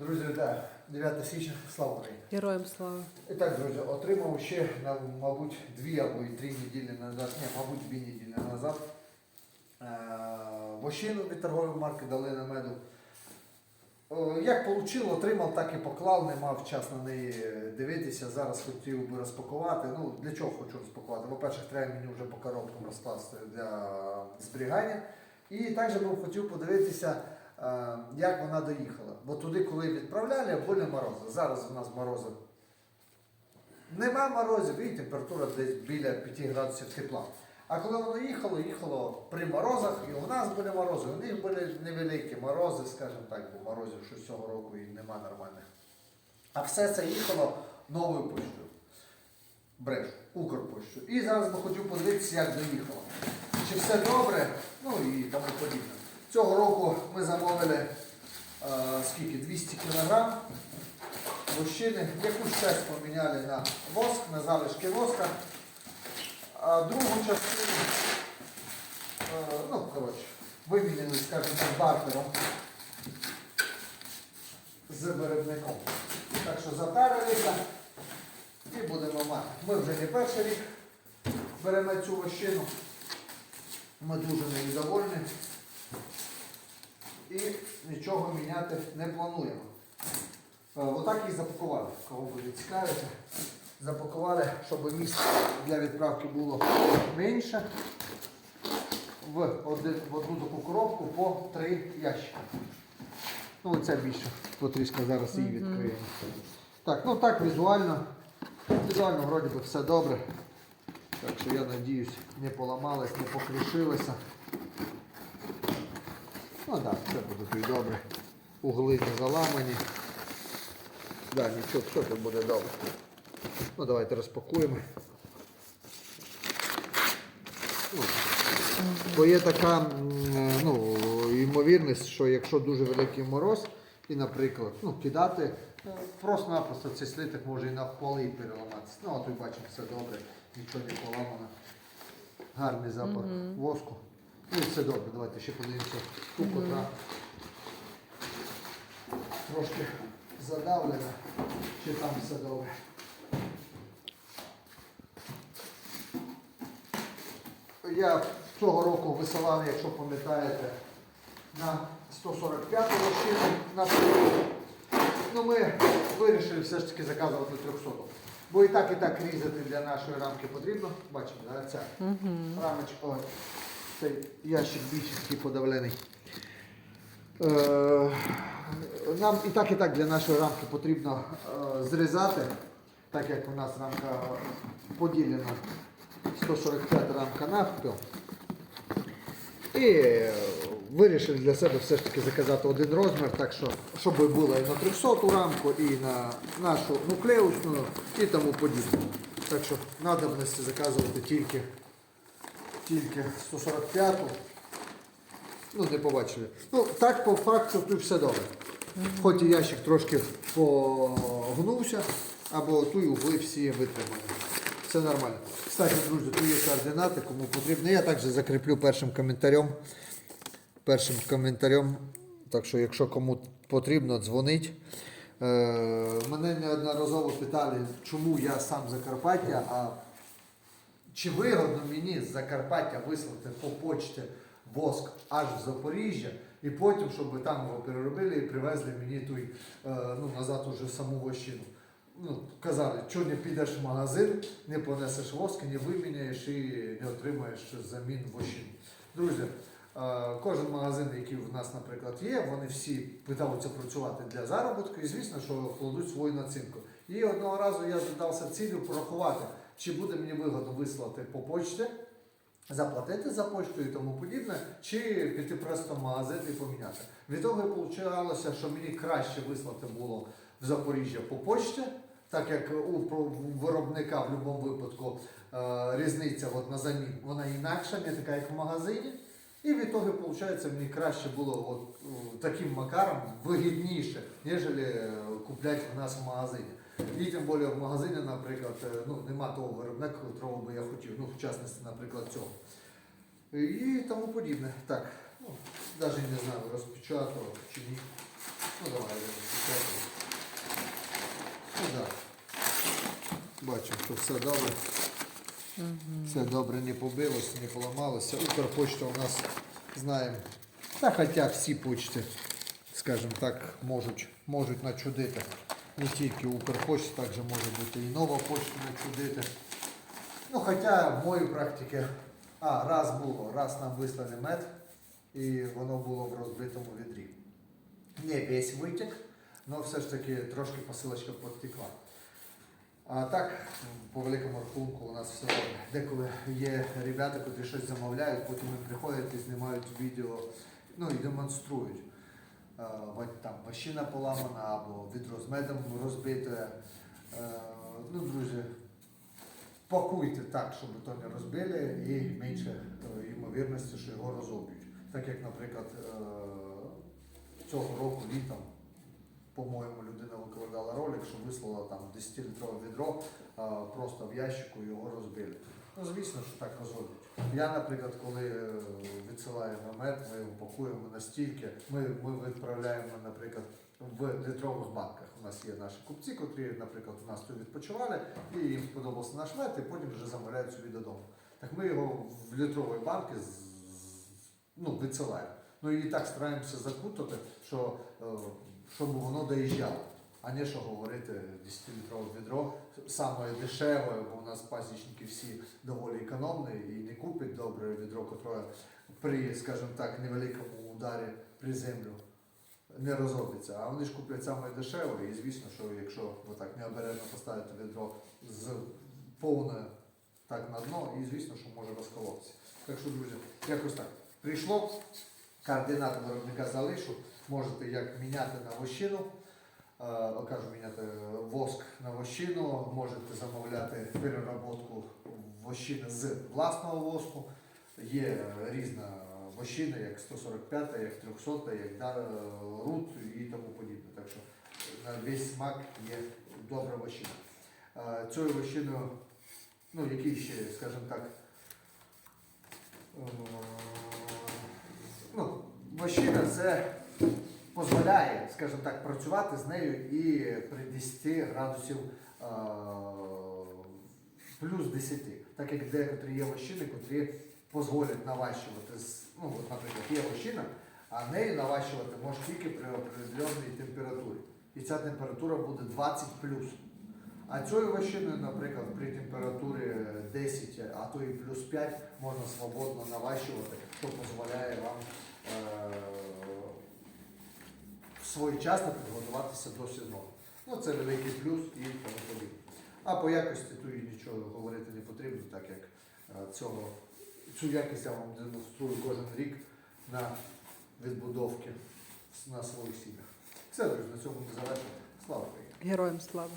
Друзі, вітаю. 9 січня, слава Україні. Героям слава. І так, друзі, отримав ще, мабуть, дві або і три неділі назад, ні, мабуть, дві неділі назад е, вощину від торгової марки Долина Меду. Е, Як отримав, отримав, так і поклав, не мав час на неї дивитися. Зараз хотів би розпакувати. Ну, для чого хочу розпакувати? По-перше, треба мені вже по коробкам розкласти для зберігання. І також би хотів подивитися, е, як вона доїхала. Бо туди, коли відправляли, були морози. Зараз у нас морози. Нема морозів, і температура десь біля 5 градусів тепла. А коли воно їхало, їхало при морозах, і у нас були морози, у них були невеликі морози, скажімо так, бо морозів що цього року і нема нормальних. А все це їхало новою поштою. Брешу, Укрпоштою. І зараз би хотів подивитися, як доїхало. Чи все добре, ну і тому подібне. Цього року ми замовили е, скільки? 200 кг вощини. Якусь часть поміняли на воск, на залишки воска. А другу частину, е, ну, коротше, вимінили, скажімо бартером з виробником. Так що затарилися і будемо мати. Ми вже не перший рік беремо цю вощину. Ми дуже нею довольні і нічого міняти не плануємо. Е, Отак їх запакували, кого буде цікавити. Запакували, щоб місце для відправки було менше. В, один, в одну таку коробку по три ящики. Ну, це більше. Потрішки зараз її відкриємо. Так, ну так візуально. Візуально вроді би все добре. Так що я надіюсь, не поламалось, не покришилося. Ну так, все буде тут добре. Угли не заламані. Да, нічого, все тут буде добре. Ну давайте розпакуємо. Ну, Бо є така ну, ймовірність, що якщо дуже великий мороз, і, наприклад, ну, кидати, е, просто-напросто цей слиток може і на поли переламатися. Ну, от ви бачите, все добре, нічого не поламано. Гарний запах воску. Ну і все добре. Давайте ще подивимося ту, котра трошки задавлена, чи там все добре. Я цього року висилав, якщо пам'ятаєте, на 145 машину на. Ну ми вирішили все ж таки заказувати 300. Бо і так, і так різати для нашої рамки потрібно. Бачите, да, ця рамочка, цей ящик більш подавлений. Е, Нам і так, і так для нашої рамки потрібно е, зрізати, так як у нас рамка поділена 145 рамка навпіл. І вирішили для себе все ж таки заказати один розмір, так що, щоб було і на 300 рамку, і на нашу нуклеусну, і тому подібне. Так що надобності заказувати тільки, тільки 145 Ну, не побачили. Ну, так по факту тут все добре. Хоч і ящик трошки погнувся, або ту й угли всі витримані. Все нормально. Кстати, друзі, тут є координати, кому потрібно. Я також закріплю першим коментарем. Першим коментарем. Так що, якщо кому потрібно, дзвонить. Е, мене неодноразово питали, чому я сам Закарпаття, а чи вигодно мені з Закарпаття вислати по почті воск аж в Запоріжжя, і потім, щоб там його переробили і привезли мені той, е, ну, назад уже саму вощину. Ну, казали, що не підеш в магазин, не понесеш воск, не виміняєш і не отримаєш замін вощини. Друзі, е, кожен магазин, який в нас, наприклад, є, вони всі питаються працювати для заробітку і, звісно, що кладуть свою націнку. І одного разу я задався цілю порахувати, чи буде мені вигодно вислати по почті, заплатити за почту і тому подібне, чи піти просто в магазин і поміняти. Від того вийшло, що мені краще вислати було в Запоріжжя по почті, так як у виробника в будь-якому випадку е, різниця от на замін, вона інакша, не така, як в магазині. І від того, виходить, мені краще було от, таким макаром вигідніше, ніж е, купляти в нас в магазині. І тим більше в магазині, наприклад, е, ну, нема того виробника, котрого би я хотів, ну, в частності, наприклад, цього. І тому подібне. Так, ну, навіть не знаю, розпечатував чи ні. Ну давай я розпечатую. Ну так. Бачимо, що все добре. Все добре не побилося, не поламалося. Укрпочта у нас знаємо. Та хоча всі почти, скажімо так, можуть, можуть начудити. Не тільки Укрпочта, також може бути і нова почта начудити. Ну, хоча в моїй практиці, а, раз було, раз нам вислали мед, і воно було в розбитому відрі. Не весь витік, але все ж таки трошки посилочка підтекла. А так, по великому рахунку, у нас все добре. Деколи є ребята, котрі щось замовляють, потім приходять і знімають відео, ну і демонструють. Е, Там ващина поламана або відро з медом розбите. Е, Ну, друзі, пакуйте так, щоб то не розбили, і менше ймовірності, що його розоб'ють. Так як, наприклад, е, цього року літом, по-моєму, людина викладала ролик, що вислала там 10-літрове відро, просто в ящику його розбили. Ну, звісно, що так розроблять. Я, наприклад, коли е, відсилаю намет, ми його пакуємо настільки, ми, ми відправляємо, наприклад, в літрових банках. У нас є наші купці, котрі, наприклад, у нас тут відпочивали, і їм сподобався наш мед, і потім вже замовляють собі додому. Так ми його в літрові банки ну, відсилаємо. Ну і так стараємося закутати, що, е, щоб воно доїжджало. А не що говорити 10-літрове відро, саме дешеве, бо у нас пасічники всі доволі економні і не купять добре відро, котре при, скажімо так, невеликому ударі при землю не розробиться. А вони ж куплять саме дешеве, і звісно, що якщо ви так необережно поставите відро з повне так на дно, і звісно, що може розколотися. Так що, друзі, якось так. Прийшло, координати виробника залишу, можете як міняти на вощину, кажу, міняти воск на вощину, можете замовляти переработку вощини з власного воску. Є різна вощина, як 145, як 300, як рут і тому подібне. Так що на весь смак є добра вощина. Е, Цією вощиною, ну який ще, скажімо так, е, ну, вощина це дозволяє, скажімо так, працювати з нею і при 10 градусів е, плюс 10. Так як декотрі є вощини, котрі дозволять наващувати, ну, от, наприклад, є вощина, а нею наващувати може тільки при определеній температурі. І ця температура буде 20 плюс. А цією вощиною, наприклад, при температурі 10, а то і плюс 5 можна свободно наващувати, що дозволяє вам е- своєчасно підготуватися до сезону. Ну, це великий плюс і тому подібне. А по якості тут нічого говорити не потрібно, так як е, цього, цю якість я вам демонструю кожен рік на відбудовки на своїх сім'ях. Все, друзі, на цьому ми завершимо. Слава Україні! Героям слава.